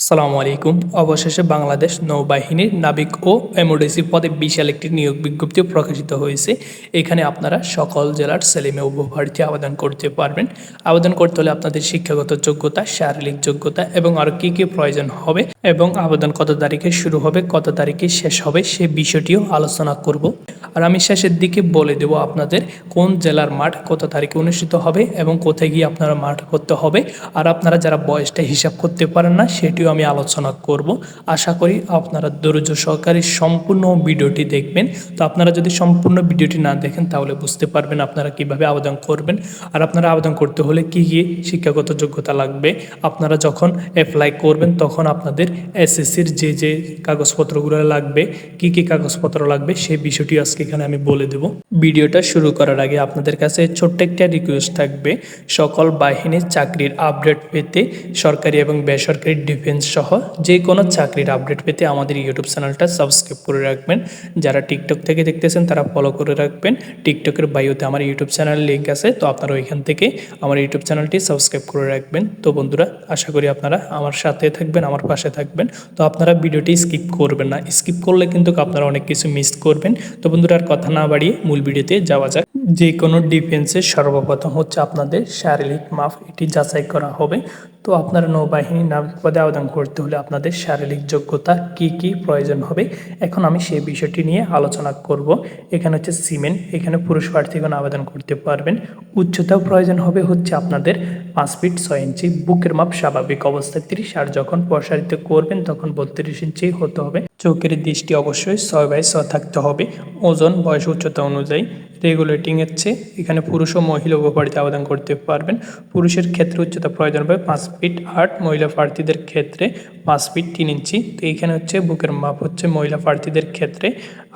আসসালামু আলাইকুম। অবশেষে বাংলাদেশ নৌবাহিনীর নাবিক ও এমওডিসি পদে বিশাল একটি নিয়োগ বিজ্ঞপ্তি প্রকাশিত হয়েছে। এখানে আপনারা সকল জেলার ছেলেমেয়ে উপভারতী আবেদন করতে পারবেন। আবেদন করতে হলে আপনাদের শিক্ষাগত যোগ্যতা, শারীরিক যোগ্যতা এবং আরও কী কী প্রয়োজন হবে এবং আবেদন কত তারিখে শুরু হবে, কত তারিখে শেষ হবে সে বিষয়টিও আলোচনা করব। আর আমি শেষের দিকে বলে দেব আপনাদের কোন জেলার মাঠ কত তারিখে অনুষ্ঠিত হবে এবং কোথায় গিয়ে আপনারা মাঠ করতে হবে। আর আপনারা যারা বয়সটা হিসাব করতে পারেন না, সেটিও আমি আলোচনা করব। আশা করি আপনারা ধৈর্য সহকারে সম্পূর্ণ ভিডিওটি দেখবেন। তো আপনারা যদি সম্পূর্ণ ভিডিওটি না দেখেন, তাহলে বুঝতে পারবেন আপনারা কীভাবে আবেদন করবেন। আর আপনারা আবেদন করতে হলে কি কি শিক্ষাগত যোগ্যতা লাগবে? আপনারা যখন অ্যাপ্লাই করবেন, তখন আপনাদের এসএসসির যে যে কাগজপত্রগুলো লাগবে, কি কি কাগজপত্র লাগবে সেই বিষয়টি আজকে এখানে আমি বলে দেব। ভিডিওটা শুরু করার আগে আপনাদের কাছে ছোট্ট একটা রিকোয়েস্ট থাকবে। সকল বাহিনীর চাকরির আপডেট পেতে সরকারি এবং বেসরকারি ডিফেন্স সহ যে কোনো চাকরির আপডেট পেতে আমাদের ইউটিউব চ্যানেলটা সাবস্ক্রাইব করে রাখবেন। যারা টিকটক থেকে দেখতেছেন তারা ফলো করে রাখবেন। টিকটকের বায়োতে আমার ইউটিউব চ্যানেল লিঙ্ক আছে, তো আপনারা ওইখান থেকে আমার ইউটিউব চ্যানেলটি সাবস্ক্রাইব করে রাখবেন। তো বন্ধুরা, আশা করি আপনারা আমার সাথে থাকবেন, আমার পাশে থাকবেন। তো আপনারা ভিডিওটি স্কিপ করবেন না। স্কিপ করলে কিন্তু আপনারা অনেক কিছু মিস করবেন। তো বন্ধুরা আর কথা না বাড়িয়ে মূল ভিডিওতে যাওয়া যাক। যে কোনো ডিফেন্সের সর্বপ্রথম হচ্ছে আপনাদের শারীরিক মাপ এটি যাচাই করা হবে। তো আপনারা নৌবাহিনী নাবিক পদে আবেদন করতে হলে আপনাদের শারীরিক যোগ্যতা কি কি প্রয়োজন হবে? এখন আমি সেই বিষয়টি নিয়ে আলোচনা করব। এখানে হচ্ছে সিমেন্ট, এখানে পুরুষ প্রার্থীগণ আবেদন করতে পারবেন। উচ্চতাও প্রয়োজন হবে হচ্ছে আপনাদের পাঁচ ফিট ছয় ইঞ্চি, বুকের মাপ স্বাভাবিক অবস্থায় তিরিশ, আর যখন প্রসারিত করবেন তখন বত্রিশ ইঞ্চি হতে হবে। চোখের দৃষ্টি অবশ্যই ছয় বাই ছয় থাকতে হবে। ওজন বয়স উচ্চতা অনুযায়ী রেগুলেটিং এর চেয়ে এখানে পুরুষ ও মহিলা প্রার্থী আবেদন করতে পারবেন। পুরুষের ক্ষেত্রে উচ্চতা প্রয়োজন হবে পাঁচ ফিট আট, মহিলা প্রার্থীদের ক্ষেত্রে পাঁচ ফিট তিন ইঞ্চি। তো এইখানে হচ্ছে বুকের মাপ হচ্ছে মহিলা প্রার্থীদের ক্ষেত্রে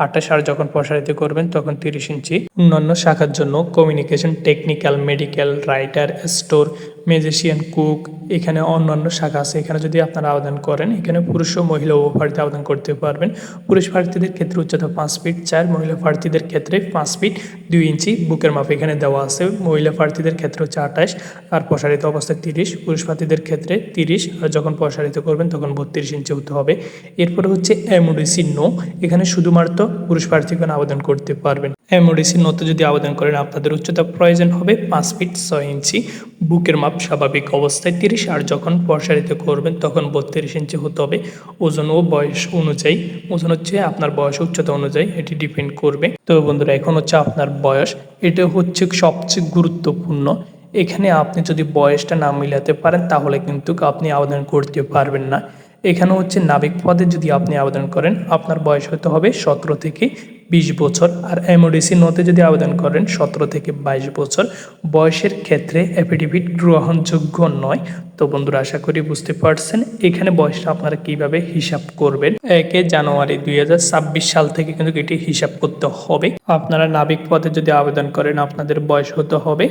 আঠাশ, আর যখন প্রসারিত করবেন তখন তিরিশ ইঞ্চি। অন্যান্য শাখার জন্য communication technical medical writer store magician cook এখানে অন্যান্য শাখা আছে। এখানে যদি আপনারা আবেদন করেন, এখানে পুরুষ ও মহিলা উভয় প্রার্থী আবেদন করতে পারবেন। পুরুষ প্রার্থীদের ক্ষেত্রে উচ্চতা পাঁচ ফিট চার মহিলা প্রার্থীদের ক্ষেত্রে পাঁচ ফিট দুই ইঞ্চি বুকের মাপ এখানে দেওয়া আছে। মহিলা প্রার্থীদের ক্ষেত্রে হচ্ছে আঠাশ, আর প্রসারিত অবস্থায় তিরিশ, পুরুষ প্রার্থীদের ক্ষেত্রে তিরিশ, আর যখন প্রসারিত করবেন তখন বত্রিশ ইঞ্চি হতে হবে। এরপরে হচ্ছে এমওডিসি নো, এখানে শুধুমাত্র পুরুষ প্রার্থীগণ আবেদন করতে পারবেন। এমওডিসি নোতে যদি আবেদন করেন, আপনাদের উচ্চতা প্রয়োজন হবে পাঁচ ফিট ছয় ইঞ্চি। বুকের মাপ স্বাভাবিক অবস্থায় তিরিশ, আর যখন প্রসারিত করবেন তখন বত্রিশ ইঞ্চি হতে হবে। ওজন ও বয়স অনুযায়ী, ওজন হচ্ছে আপনার বয়স উচ্চতা অনুযায়ী, এটি ডিপেন্ড করবে। তো বন্ধুরা, এখন হচ্ছে আপনার বয়স। এটা হচ্ছে সবচেয়ে গুরুত্বপূর্ণ। এখানে আপনি যদি বয়সটা না মিলাতে পারেন, তাহলে কিন্তু আপনি আবেদন করতে পারবেন না। এখানে হচ্ছে নাবিক পদে যদি আপনি আবেদন করেন, আপনার বয়স হতে হবে সতেরো থেকে বিশ বছর আর এমওডিসি নোতে যদি আবেদন করেন, সতেরো থেকে বাইশ বছর। বয়সের ক্ষেত্রে অ্যাফিডেভিট গ্রহণযোগ্য নয়। তো বন্ধুরা, আশা করি বুঝতে পারছেন এখানে বয়সটা আপনারা কীভাবে হিসাব করবেন। একে জানুয়ারি দুই হাজার ছাব্বিশ সাল থেকে কিন্তু এটি হিসাব করতে হবে। আপনারা নাবিক পদে যদি আবেদন করেন, আপনাদের বয়স হতে হবে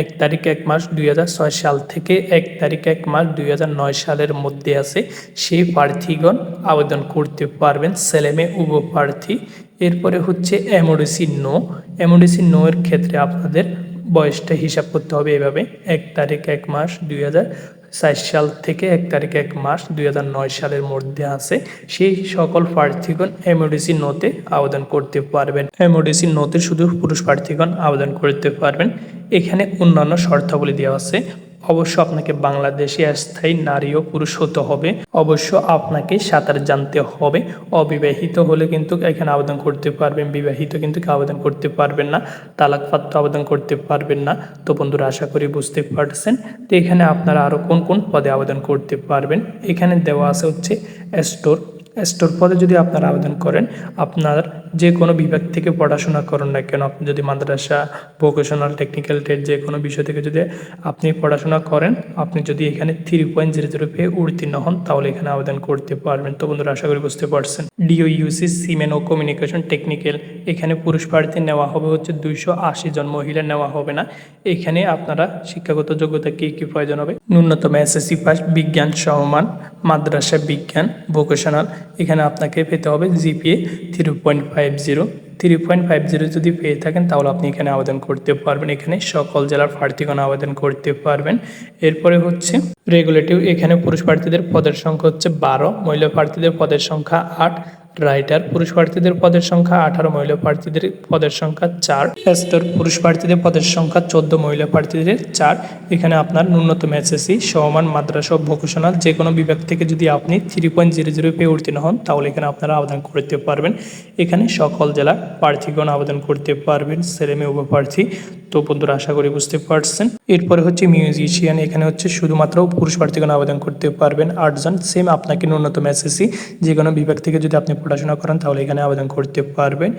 এক তারিখ এক মাস দুই হাজার ছয় সাল থেকে এক তারিখ এক মাস দুই হাজার নয় সালের মধ্যে আছে। সেই প্রার্থীগণ আবেদন করতে পারবেন। ছেলেমেয়ে, উপ প্রার্থী। এরপরে হচ্ছে এমওডিসি নো। এমওডিসি নো এর ক্ষেত্রে আপনাদের বয়সটা হিসাব করতে হবে এভাবে। এক তারিখ, এক মাস, দুই হাজার ষাট সাল থেকে এক তারিখ, এক মাস, দুই হাজার নয় সালের মধ্যে আছে। সেই সকল প্রার্থীগণ এমওডিসি নোতে আবেদন করতে পারবেন। এমওডিসি নোতে শুধু পুরুষ প্রার্থীগণ আবেদন করতে পারবেন। এখানে অন্যান্য শর্তাবলী দেওয়া আছে। অবশ্য আপনাকে বাংলাদেশে স্থায়ী নারী ও পুরুষ হতে হবে। অবশ্য আপনাকে সাঁতার জানতে হবে। অবিবাহিত হলে কিন্তু এখানে আবেদন করতে পারবেন, বিবাহিত কিন্তু আবেদন করতে পারবেন না, তালাকপাত্র আবেদন করতে পারবেন না। তো বন্ধুরা, আশা করি বুঝতে পারছেন। তো এখানে আপনারা আরও কোন কোন পদে আবেদন করতে পারবেন? এখানে দেওয়া আছে হচ্ছে স্টোর স্টোর পদে যদি আপনারা আবেদন করেন, আপনার যে কোনো বিভাগ থেকে পড়াশোনা করেন না কেন, আপনি যদি মাদ্রাসা ভোকেশনাল টেকনিক্যাল ট্রেড যে কোনো বিষয় থেকে যদি আপনি পড়াশোনা করেন, আপনি যদি এখানে থ্রি পয়েন্ট জিরো জিরো পেয়ে উত্তীর্ণ হন, তাহলে এখানে আবেদন করতে পারবেন। তো বন্ধুরা, আশা করি বুঝতে পারছেন। ডিও ইউসি সিমেন ও কমিউনিকেশন টেকনিক্যাল এখানে পুরুষ প্রার্থী নেওয়া হবে হচ্ছে দুইশো আশি জন, মহিলা নেওয়া হবে না। এখানে আপনারা শিক্ষাগত যোগ্যতা কী কী প্রয়োজন হবে? ন্যূনতম এসএসসি পাস বিজ্ঞান সমমান মাদ্রাসা বিজ্ঞান ভোকেশনাল এখানে আপনাকে পেতে হবে GPA three point five zero three point five zero যদি পেয়ে থাকেন, তাহলে আপনি এখানে আবেদন করতে পারবেন। এখানে সকল জেলার প্রার্থীগণ আবেদন করতে পারবেন। এরপরে হচ্ছে রেগুলেটিভ এখানে পুরুষ প্রার্থীদের পদের সংখ্যা হচ্ছে বারো, মহিলা প্রার্থীদের পদের সংখ্যা আট রাইটার, পুরুষ প্রার্থীদের পদের সংখ্যা আঠারো, মহিলা প্রার্থীদের পদের সংখ্যা চার। স্তর পুরুষ প্রার্থীদের পদের সংখ্যা চোদ্দ, মহিলা প্রার্থীদের চার। এখানে আপনার ন্যূনতম এসএসসি সমমান মাদ্রাসা ও ভোকেশনাল যে কোনো বিভাগ থেকে যদি আপনি থ্রি পয়েন্ট জিরো জিরো পেয়ে উত্তীর্ণ হন, তাহলে এখানে আপনারা আবেদন করতে পারবেন। এখানে সকল জেলা প্রার্থীগণ আবেদন করতে পারবেন, ছেলে মেয়ে, উভয় প্রার্থী। তো বন্ধুরা, আশা করি বুঝতে পারছেন। এরপরে হচ্ছে মিউজিশিয়ান এখানে হচ্ছে শুধুমাত্র পুরুষ প্রার্থীগণ আবেদন করতে পারবেন। আটজন সেম আপনাকে ন্যূনতম এসএসসি যে কোনো বিভাগ থেকে যদি আপনি পড়াশোনা করেন, তাহলে এখানে আবেদন করতে পারবেন।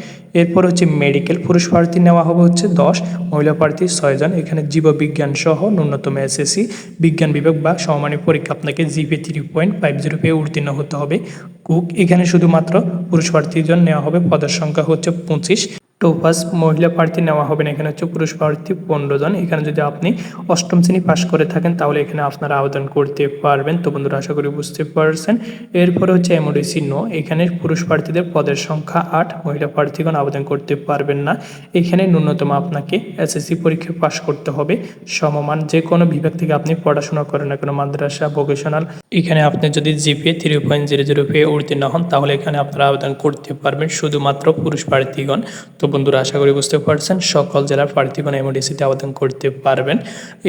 এরপর হচ্ছে মেডিকেল পুরুষ প্রার্থী নেওয়া হবে হচ্ছে দশ, মহিলা প্রার্থী ছয়জন এখানে জীববিজ্ঞান সহ ন্যূনতম এসএসসি বিজ্ঞান বিভাগ বা সমমানের পরীক্ষা আপনাকে জিপে থ্রি পয়েন্ট ফাইভ জিরো পেয়ে উত্তীর্ণ হতে হবে। কুক, এখানে শুধুমাত্র পুরুষ প্রার্থীজন নেওয়া হবে, পদের সংখ্যা হচ্ছে পঁচিশ। টোপাস মহিলা প্রার্থী নেওয়া হবে না। এখানে হচ্ছে পুরুষ প্রার্থী পনেরো জন এখানে যদি আপনি অষ্টম শ্রেণি পাশ করে থাকেন, তাহলে এখানে আপনারা আবেদন করতে পারবেন। তো বন্ধুরা, আশা করি বুঝতে পারছেন। এরপরে হচ্ছে এমওডিসি নো। এখানে পুরুষ প্রার্থীদের পদের সংখ্যা আট। মহিলা প্রার্থীগণ আবেদন করতে পারবেন না। এখানে ন্যূনতম আপনাকে এসএসসি পরীক্ষা পাশ করতে হবে। সমমান যে কোনো বিভাগ থেকে আপনি পড়াশোনা করেন না কোনো, মাদ্রাসা ভোকেশনাল এখানে আপনি যদি GPA three point zero zero পেয়ে উত্তীর্ণ হন, তাহলে এখানে আপনারা আবেদন করতে পারবেন। শুধুমাত্র পুরুষ প্রার্থীগণ। তো বন্ধুরা, আশা করি বুঝতে পারছেন। সকল জেলার প্রার্থীগণ এমডিসিতে আবেদন করতে পারবেন।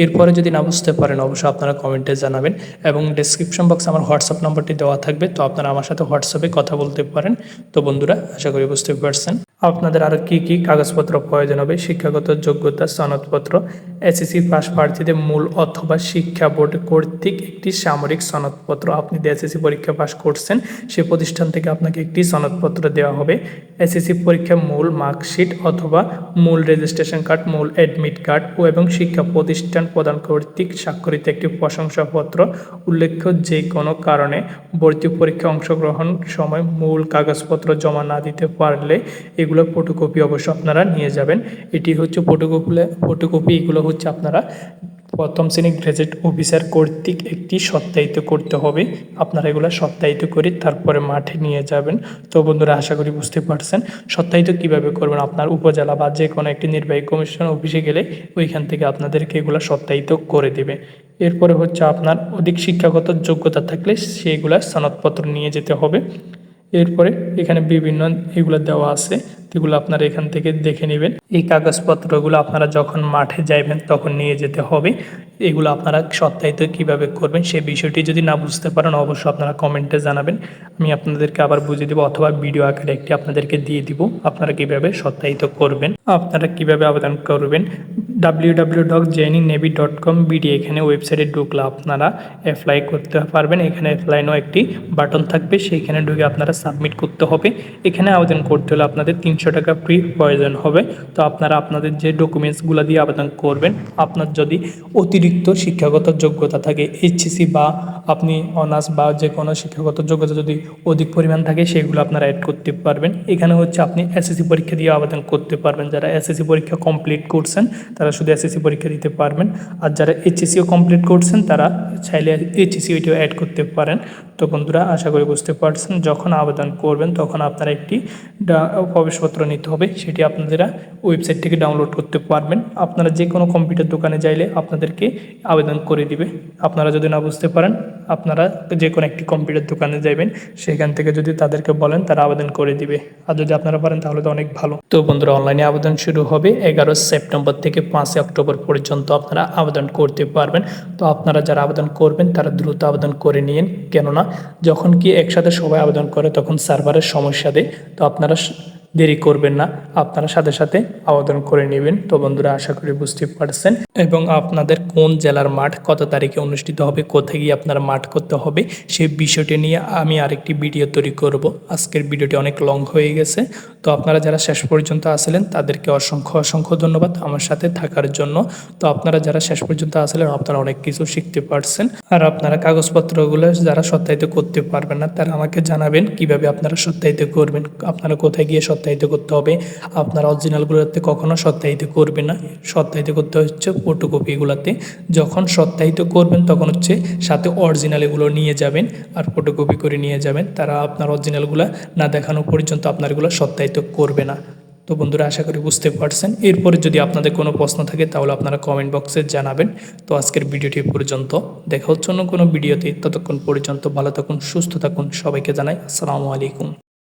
এরপরে যদি না বুঝতে পারেন, অবশ্যই আপনারা কমেন্টে জানাবেন এবং ডেসক্রিপশন বক্সে আমার হোয়াটসঅ্যাপ নম্বরটি দেওয়া থাকবে। তো আপনারা আমার সাথে হোয়াটসঅ্যাপে কথা বলতে পারেন। তো বন্ধুরা, আশা করি বুঝতে পারছেন। আপনাদের আরও কী কী কাগজপত্র প্রয়োজন হবে? শিক্ষাগত যোগ্যতা, সনদপত্র এসএসসি পাস প্রার্থীদের মূল অথবা শিক্ষা বোর্ড কর্তৃক একটি সামরিক সনদপত্র আপনি যে এসএসসি পরীক্ষা পাস করছেন, সে প্রতিষ্ঠান থেকে আপনাকে একটি সনদপত্র দেওয়া হবে। এসএসসি পরীক্ষা মূল মার্কশিট অথবা মূল রেজিস্ট্রেশন কার্ড, মূল অ্যাডমিট কার্ড ও এবং শিক্ষা প্রতিষ্ঠান প্রদান কর্তৃক স্বাক্ষরিত একটি প্রশংসাপত্র। উল্লেখ্য, যে কোনো কারণে ভর্তি পরীক্ষায় অংশগ্রহণ সময় মূল কাগজপত্র জমা না দিতে পারলে এগুলো ফটোকপি অবশ্য আপনারা নিয়ে যাবেন। এটি হচ্ছে ফটোকপি ফটোকপি এগুলো হচ্ছে আপনারা প্রথম শ্রেণি গ্রাজুয়েট অফিসার কর্তৃক একটি সত্যায়িত করতে হবে। আপনারা এগুলো সত্যায়িত করে তারপরে মাঠে নিয়ে যাবেন। তো বন্ধুরা, আশা করি বুঝতে পারছেন। সত্যায়িত কীভাবে করবেন? আপনার উপজেলা বা যে কোনো একটি নির্বাহী কমিশন অফিসে গেলে ওইখান থেকে আপনাদেরকে এগুলো সত্যায়িত করে দেবে। এরপরে হচ্ছে আপনার অধিক শিক্ষাগত যোগ্যতা থাকলে সেইগুলা সনদপত্র নিয়ে যেতে হবে। এরপরে এখানে বিভিন্ন এগুলো দেওয়া আছে। এগুলো আপনারা এখান থেকে দেখে নেবেন। এই কাগজপত্রগুলো আপনারা যখন মাঠে যাইবেন তখন নিয়ে যেতে হবে। এগুলো আপনারা সত্যায়িত কীভাবে করবেন সেই বিষয়টি যদি না বুঝতে পারেন, অবশ্যই আপনারা কমেন্টে জানাবেন। আমি আপনাদেরকে আবার বুঝিয়ে দেবো অথবা ভিডিও আকারে একটি আপনাদেরকে দিয়ে দিব। আপনারা কীভাবে সত্যায়িত করবেন, আপনারা কীভাবে আবেদন করবেন W W dot join navy dot com BD এখানে ওয়েবসাইটে ঢুকলে আপনারা অ্যাপ্লাই করতে পারবেন। এখানে অ্যাপ্লাইনও একটি বাটন থাকবে, সেইখানে ঢুকে আপনারা সাবমিট করতে হবে। এখানে আবেদন করতে হলে আপনাদের তিনশো টাকা ফ্রি প্রয়োজন হবে। তো আপনারা আপনাদের যে ডকুমেন্টসগুলো দিয়ে আবেদন করবেন, আপনার যদি অতিরিক্ত শিক্ষাগত যোগ্যতা থাকে এইচএসি বা আপনি অনার্স বা যে কোনো শিক্ষাগত যোগ্যতা যদি অধিক পরিমাণ থাকে, সেগুলো আপনারা অ্যাড করতে পারবেন। এখানে হচ্ছে আপনি এসএসসি পরীক্ষা দিয়ে আবেদন করতে পারবেন। যারা এসএসসি পরীক্ষা কমপ্লিট করছেন, তারা শুধু এসএসসি পরীক্ষা দিতে পারবেন আর যারা এইচএসিও কমপ্লিট করছেন, তারা চাইলে এইচএসি ওইটাও অ্যাড করতে পারেন। তো বন্ধুরা, আশা করি বুঝতে পারছেন, যখন আবেদন করবেন তখন আপনারা একটি প্রবেশপত্র নিতে হবে। সেটি আপনারা ওয়েবসাইট থেকে ডাউনলোড করতে পারবেন। আপনারা যে কোনো কম্পিউটার দোকানে যাইলে আপনাদেরকে আবেদন করে দিবে। আপনারা যদি না বুঝতে পারেন, আপনারা যে কোনো একটি কম্পিউটার দোকানে যাবেন সেখান থেকে যদি তাদেরকে বলেন, তারা আবেদন করে দিবে। আর যদি আপনারা পারেন, তাহলে তো অনেক ভালো। তো বন্ধুরা অনলাইনে আবেদন শুরু হবে এগারো সেপ্টেম্বর থেকে পাঁচই অক্টোবর পর্যন্ত আপনারা আবেদন করতে পারবেন। তো আপনারা যারা আবেদন করবেন, তারা দ্রুত আবেদন করে নিন। কেননা, যখন কি একসাথে সবাই আবেদন করে, তখন সার্ভারের সমস্যা দেয়। তো আপনারা দেরি করবেন না। আপনারা সাথে সাথে আবেদন করে নেবেন। তো বন্ধুরা, আশা করি বুঝতে পারছেন। এবং আপনাদের কোন জেলার মাঠ কত তারিখে অনুষ্ঠিত হবে, কোথায় গিয়ে আপনারা মাঠ করতে হবে সেই বিষয়টি নিয়ে আমি আরেকটি ভিডিও তৈরি করব। আজকের ভিডিওটি অনেক লং হয়ে গেছে। তো আপনারা যারা শেষ পর্যন্ত আসলেন তাদেরকে অসংখ্য অসংখ্য ধন্যবাদ আমার সাথে থাকার জন্য। তো আপনারা যারা শেষ পর্যন্ত আসলেন আপনারা অনেক কিছু শিখতে পারছেন। আর আপনারা কাগজপত্রগুলো যারা সত্যায়িত করতে পারবেন না, তারা আমাকে জানাবেন কীভাবে আপনারা সত্যায়িত করবেন, আপনারা কোথায় গিয়ে সত্যায়িত করতে হবে। আপনারা অরিজিনালগুলোতে কখনো সত্যায়িত করবে না। সত্যায়িত করতে হচ্ছে ফটোকপিগুলোতে যখন সত্যায়িত করবেন, তখন হচ্ছে সাথে অরিজিনাল এগুলো নিয়ে যাবেন আর ফটোকপি করে নিয়ে যাবেন। তারা আপনার অরিজিনালগুলো না দেখানো পর্যন্ত আপনার এগুলো সত্যায়িত করবে না। তো বন্ধুরা, আশা করি বুঝতে পারছেন। এরপরে যদি আপনাদের কোনো প্রশ্ন থাকে, তাহলে আপনারা কমেন্ট বক্সে জানাবেন। তো আজকের ভিডিওটি পর্যন্ত। দেখা হচ্ছে অন্য কোনো ভিডিওতে। ততক্ষণ পর্যন্ত ভালো থাকুন, সুস্থ থাকুন। সবাইকে জানাই আসসালামু আলাইকুম।